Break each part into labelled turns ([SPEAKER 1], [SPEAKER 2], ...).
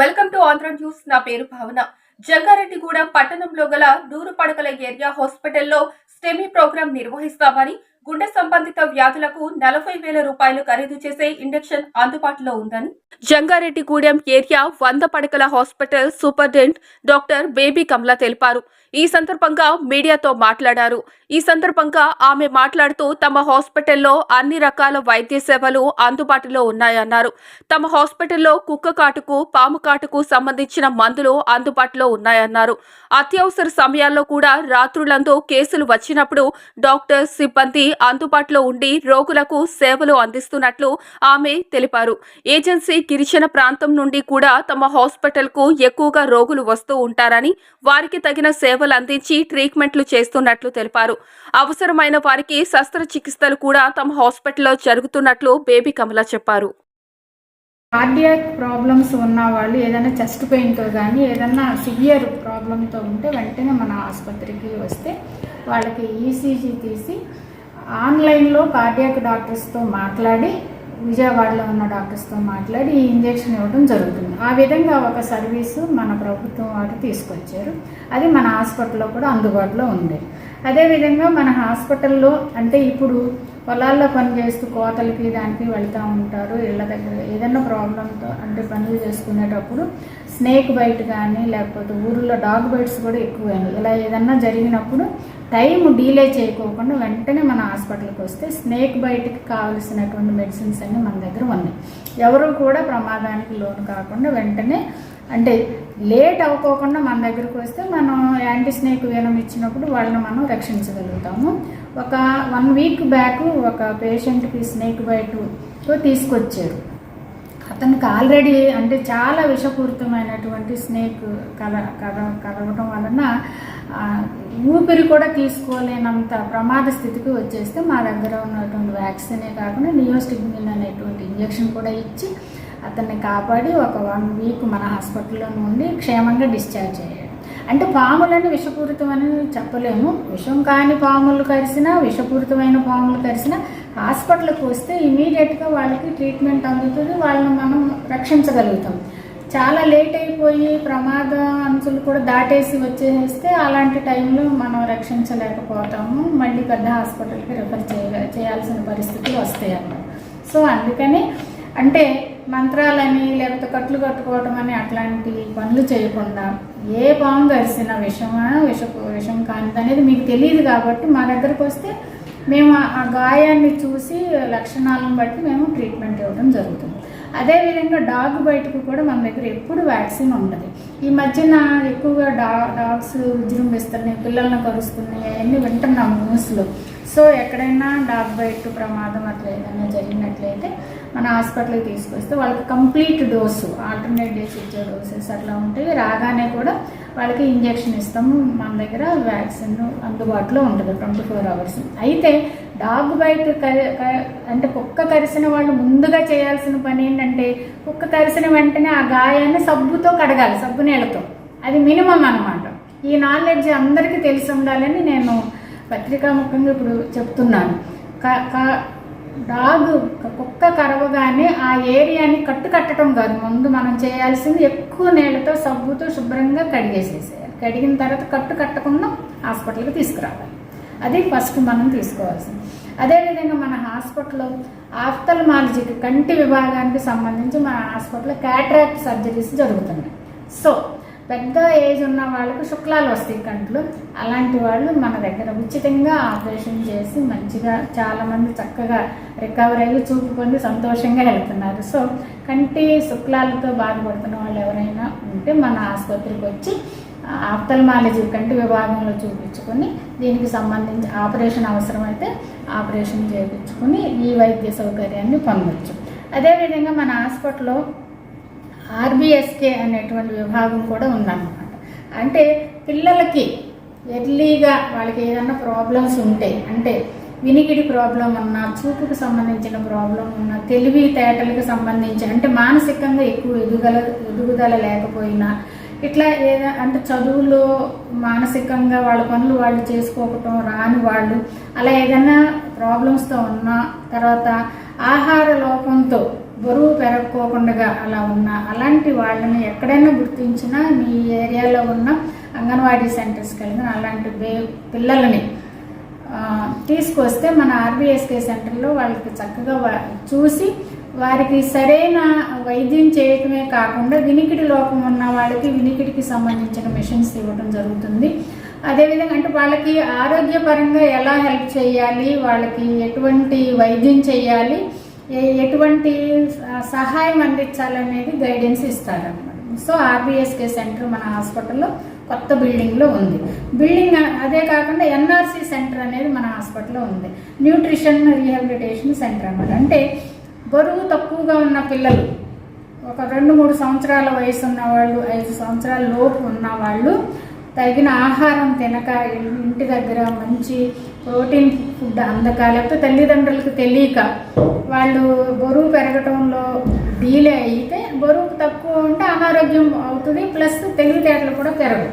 [SPEAKER 1] Welcome to Andhra news. నా పేరు భావన. జంగారెడ్డిగూడెం పట్టణంలో గల నూరు పడకల ఏరియా హాస్పిటల్లో స్టెమీ ప్రోగ్రాం నిర్వహిస్తామని గుండె సంబంధిత వ్యాధులకు నలభై వేల రూపాయలు ఖరీదు చేసే ఇండక్షన్ అందుబాటులో ఉందని జంగారెడ్డిగూడెం ఏరియా వంద పడకల hospital superintendent doctor Baby Kamala తెలిపారు. ఈ సందర్భంగా మీడియాతో మాట్లాడారు. ఈ సందర్భంగా ఆమె మాట్లాడుతూ తమ హాస్పిటల్లో అన్ని రకాల వైద్య సేవలు అందుబాటులో ఉన్నాయన్నారు. తమ హాస్పిటల్లో కుక్క కాటుకు పాము కాటుకు సంబంధించిన మందులు అందుబాటులో ఉన్నాయన్నారు. అత్యవసర సమయాల్లో కూడా రాత్రులందు కేసులు వచ్చినప్పుడు డాక్టర్ సిబ్బంది అందుబాటులో ఉండి రోగులకు సేవలు అందిస్తున్నట్లు ఆమె తెలిపారు. ఏజెన్సీ గిరిజన ప్రాంతం నుండి కూడా తమ హాస్పిటల్కు ఎక్కువగా రోగులు వస్తూ ఉంటారని వారికి తగిన సేవలు అందించి ట్రీట్మెంట్లు చేస్తున్నట్లు తెలిపారు. అవసరమైన వారికి శస్త్రచికిత్సలు కూడా తమ హాస్పిటల్లో జరుగుతున్నట్లు బేబీ కమల చెప్పారు.
[SPEAKER 2] కార్డియాక్ ప్రాబ్లమ్స్ ఉన్న వాళ్ళు ఏదైనా చెస్ట్ పెయిన్తో కానీ ఏదైనా సివియర్ ప్రాబ్లంతో ఉంటే వెంటనే మన ఆసుపత్రికి వస్తే వాళ్ళకి ఈసీజీ తీసి ఆన్లైన్లో కార్డియాక్ డాక్టర్స్తో మాట్లాడి విజయవాడలో ఉన్న డాక్టర్స్తో మాట్లాడి ఈ ఇంజెక్షన్ ఇవ్వడం జరుగుతుంది. ఆ విధంగా ఒక సర్వీసు మన ప్రభుత్వం వారు తీసుకొచ్చారు. అది మన హాస్పిటల్లో కూడా అందుబాటులో ఉంది. అదేవిధంగా మన హాస్పిటల్లో అంటే ఇప్పుడు పొలాల్లో పనిచేస్తూ కోతలకి దానికి వెళ్తూ ఉంటారు. ఇళ్ళ దగ్గర ఏదైనా ప్రాబ్లంతో అంటే పనులు చేసుకునేటప్పుడు స్నేక్ బైట్ కానీ లేకపోతే ఊరిలో డాగ్ బైట్స్ కూడా ఎక్కువైనాయి ఇలా ఏదన్నా జరిగినప్పుడు టైం డీలే చేయకోకుండా వెంటనే మన హాస్పిటల్కి వస్తే స్నేక్ బైట్కి కావలసినటువంటి మెడిసిన్స్ అన్నీ మన దగ్గర ఉన్నాయి. ఎవరు కూడా ప్రమాదానికి లోను కాకుండా వెంటనే అంటే లేట్ అవ్వకోకుండా మన దగ్గరకు వస్తే మనం యాంటీ స్నేక్ వేనం ఇచ్చినప్పుడు వాళ్ళని మనం రక్షించగలుగుతాము. ఒక వన్ వీక్ బ్యాక్ ఒక పేషెంట్కి స్నేక్ బైట్తో తీసుకొచ్చారు. అతనికి ఆల్రెడీ అంటే చాలా విషపూరితమైనటువంటి స్నేక్ కల కద కలవటం వలన ఊపిరి కూడా తీసుకోలేనంత ప్రమాద స్థితికి వచ్చేస్తే మా దగ్గర ఉన్నటువంటి వ్యాక్సినే కాకుండా నియోస్టిగ్మిన్ అనేటువంటి ఇంజెక్షన్ కూడా ఇచ్చి అతన్ని కాపాడి ఒక వన్ వీక్ మన హాస్పిటల్లో నుండి క్షేమంగా డిశ్చార్జ్ అయ్యాడు. అంటే పాములని విషపూరితమని చెప్పలేము. విషం కాని పాములు కరిసినా విషపూరితమైన పాములు కరిసినా హాస్పిటల్కి వస్తే ఇమీడియట్గా వాళ్ళకి ట్రీట్మెంట్ అందుతుంది వాళ్ళని మనం రక్షించగలుగుతాం. చాలా లేట్ అయిపోయి ప్రమాద అంచులు కూడా దాటేసి వచ్చేస్తే అలాంటి టైంలో మనం రక్షించలేకపోతాము. మళ్ళీ పెద్ద హాస్పిటల్కి రిఫర్ చేయ చేయాల్సిన పరిస్థితులు వస్తాయి అన్నమాట సో అందుకని అంటే మంత్రాలని లేకపోతే కట్లు కట్టుకోవటం అని అట్లాంటి పనులు చేయకుండా ఏ పాము కరిసిన విషమా విష విషం కానిది అనేది మీకు తెలియదు కాబట్టి మా దగ్గరకు వస్తే మేము ఆ- గాయాన్ని చూసి లక్షణాలను బట్టి మేము ట్రీట్మెంట్ ఇవ్వడం జరుగుతుంది. అదేవిధంగా డాగ్ బయటకు కూడా మన దగ్గర ఎప్పుడు వ్యాక్సిన్ ఉంటుంది ఈ మధ్యన ఎక్కువగా డా డాగ్స్ విజృంభిస్తున్నాయి పిల్లల్ని కరుస్తున్నాయి అవన్నీ వింటున్నాం న్యూస్లో. సో ఎక్కడైనా డాగ్ బైట్ ప్రమాదం అట్లా ఏదైనా జరిగినట్లయితే మన హాస్పిటల్కి తీసుకొస్తే వాళ్ళకి కంప్లీట్ డోసు ఆల్టర్నేట్ డేస్ ఇచ్చే డోసెస్ అట్లా ఉంటాయి రాగానే కూడా వాళ్ళకి ఇంజెక్షన్ ఇస్తాము మన దగ్గర వ్యాక్సిన్ అందుబాటులో ఉంటుంది ట్వంటీ ఫోర్ అవర్స్. అయితే డాగ్ బైట్ క- అంటే కుక్క కరిసిన వాళ్ళు ముందుగా చేయాల్సిన పని ఏంటంటే కుక్క కరిసిన వెంటనే ఆ గాయాన్ని సబ్బుతో కడగాలి సబ్బు నీళ్ళతో. అది మినిమం అనమాట ఈ నాలెడ్జ్ అందరికీ తెలిసి ఉండాలని నేను పత్రికాముఖంగా ఇప్పుడు చెప్తున్నాను. డాగ్ కుక్క కరవగానే ఆ ఏరియాని కట్టు కట్టడం కాదు. ముందు మనం చేయాల్సింది ఎక్కువ నీళ్ళతో సబ్బుతో శుభ్రంగా కడిగేసేసేయాలి. కడిగిన తర్వాత కట్టు కట్టకుండా హాస్పిటల్కి తీసుకురావాలి. అది ఫస్ట్ మనం తీసుకోవాల్సింది. అదేవిధంగా మన హాస్పిటల్లో ఆఫ్థల్మాలజీకి కంటి విభాగానికి సంబంధించి మన హాస్పిటల్లో క్యాట్రాక్ట్ సర్జరీస్ జరుగుతున్నాయి. సో పెద్ద ఏజ్ ఉన్న వాళ్ళకు శుక్లాలు వస్తాయి కంట్లు. అలాంటి వాళ్ళు మన దగ్గర ఉచితంగా ఆపరేషన్ చేసి మంచిగా చాలామంది చక్కగా రికవర్ అయ్యి చూపు పొంది సంతోషంగా వెళ్తున్నారు. సో కంటి శుక్లాలతో బాధపడుతున్న వాళ్ళు ఎవరైనా ఉంటే మన ఆసుపత్రికి వచ్చి ఆప్తల్మాలజీ కంటి విభాగంలో చూపించుకొని దీనికి సంబంధించి ఆపరేషన్ అవసరమైతే ఆపరేషన్ చేయించుకొని ఈ వైద్య సౌకర్యాన్ని పొందవచ్చు అదేవిధంగా మన హాస్పిటల్లో ఆర్బిఎస్కే అనేటువంటి విభాగం కూడా ఉందన్నమాట. అంటే పిల్లలకి ఎర్లీగా వాళ్ళకి ఏదైనా ప్రాబ్లమ్స్ ఉంటే అంటే వినికిడి ప్రాబ్లం ఉన్నా చూపుకు సంబంధించిన ప్రాబ్లం ఉన్నా తెలివి తేటలకు సంబంధించి అంటే మానసికంగా ఎక్కువ ఎదుగల ఎదుగుదల లేకపోయినా ఇట్లా ఏదో అంటే చదువులో మానసికంగా వాళ్ళ పనులు వాళ్ళు చేసుకోవటం రాని వాళ్ళు అలా ఏదైనా ప్రాబ్లమ్స్తో ఉన్నా తర్వాత ఆహార లోపంతో బరువు పెరగకోకుండా అలా ఉన్న అలాంటి వాళ్ళని ఎక్కడైనా గుర్తించినా మీ ఏరియాలో ఉన్న అంగన్వాడీ సెంటర్స్కి వెళ్ళిన అలాంటి బే పిల్లలని తీసుకొస్తే మన ఆర్బీఎస్కే సెంటర్లో వాళ్ళకి చక్కగా చూసి వారికి సరైన వైద్యం చేయటమే కాకుండా వినికిడి లోపం ఉన్న వాళ్ళకి వినికిడికి సంబంధించిన మిషన్స్ ఇవ్వడం జరుగుతుంది. అదేవిధంగా అంటే వాళ్ళకి ఆరోగ్యపరంగా ఎలా హెల్ప్ చేయాలి వాళ్ళకి ఎటువంటి వైద్యం చేయాలి ఎటువంటి సహాయం అందించాలనేది గైడెన్స్ ఇస్తారనమాట సో ఆర్బీఎస్కే సెంటర్ మన హాస్పిటల్లో కొత్త బిల్డింగ్లో ఉంది. బిల్డింగ్ అదే కాకుండా ఎన్ఆర్సీ సెంటర్ అనేది మన హాస్పిటల్లో ఉంది. న్యూట్రిషన్ రీహాబిలిటేషన్ సెంటర్ అనమాట అంటే బరువు తక్కువగా ఉన్న పిల్లలు ఒక రెండు మూడు సంవత్సరాల వయసు ఉన్న వాళ్ళు ఐదు సంవత్సరాల లోపు ఉన్న వాళ్ళు తగిన ఆహారం తినక ఇంటి దగ్గర మంచి ప్రోటీన్ ఫుడ్ అందక లేకపోతే తల్లిదండ్రులకు తెలియక వాళ్ళు బరువు పెరగటంలో డీలే అయితే బరువు తక్కువ ఉంటే అనారోగ్యం అవుతుంది ప్లస్ తెలివితేటలు కూడా పెరగవు.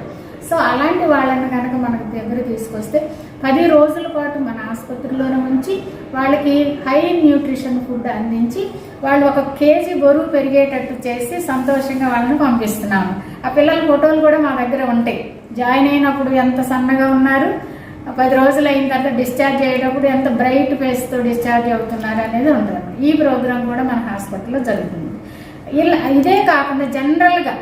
[SPEAKER 2] సో అలాంటి వాళ్ళని కనుక మనకు దగ్గర తీసుకొస్తే పది రోజుల పాటు మన ఆసుపత్రిలోనే ఉంచి వాళ్ళకి హై న్యూట్రిషన్ ఫుడ్ అందించి వాళ్ళు ఒక కేజీ బరువు పెరిగేటట్టు చేసి సంతోషంగా వాళ్ళని పంపిస్తున్నాము. ఆ పిల్లల ఫోటోలు కూడా మా దగ్గర ఉంటాయి. జాయిన్ అయినప్పుడు ఎంత సన్నగా ఉన్నారు? పది రోజులు అయిన తర్వాత డిశ్చార్జ్ అయ్యేటప్పుడు ఎంత బ్రైట్ ఫేస్తో డిశ్చార్జ్ అవుతున్నారు అనేది ఉంటుంది ఈ ప్రోగ్రాం కూడా మన హాస్పిటల్లో జరుగుతుంది. ఇలా ఇదే కాకుండా జనరల్గా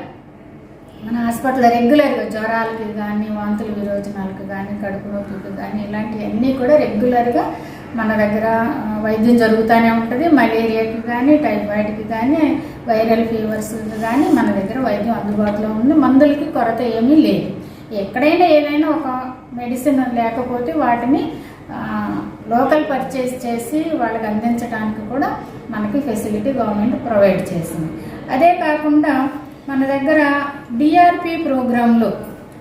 [SPEAKER 2] మన హాస్పిటల్లో రెగ్యులర్గా జ్వరాలకి కానీ వాంతులు విరోచనాలకు కానీ కడుపు నొప్పికి కానీ ఇలాంటివన్నీ కూడా రెగ్యులర్గా మన దగ్గర వైద్యం జరుగుతూనే ఉంటుంది. మలేరియాకి కానీ టైఫాయిడ్కి కానీ వైరల్ ఫీవర్స్కి కానీ మన దగ్గర వైద్యం అందుబాటులో ఉంది. మందులకి కొరత ఏమీ లేదు. ఎక్కడైనా ఏదైనా ఒక మెడిసిన్ లేకపోతే వాటిని లోకల్ పర్చేస్ చేసి వాళ్ళకి అందించడానికి కూడా మనకి ఫెసిలిటీ గవర్నమెంట్ ప్రొవైడ్ చేసింది. అదే కాకుండా మన దగ్గర డిఆర్పి ప్రోగ్రాంలు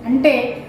[SPEAKER 2] అంటే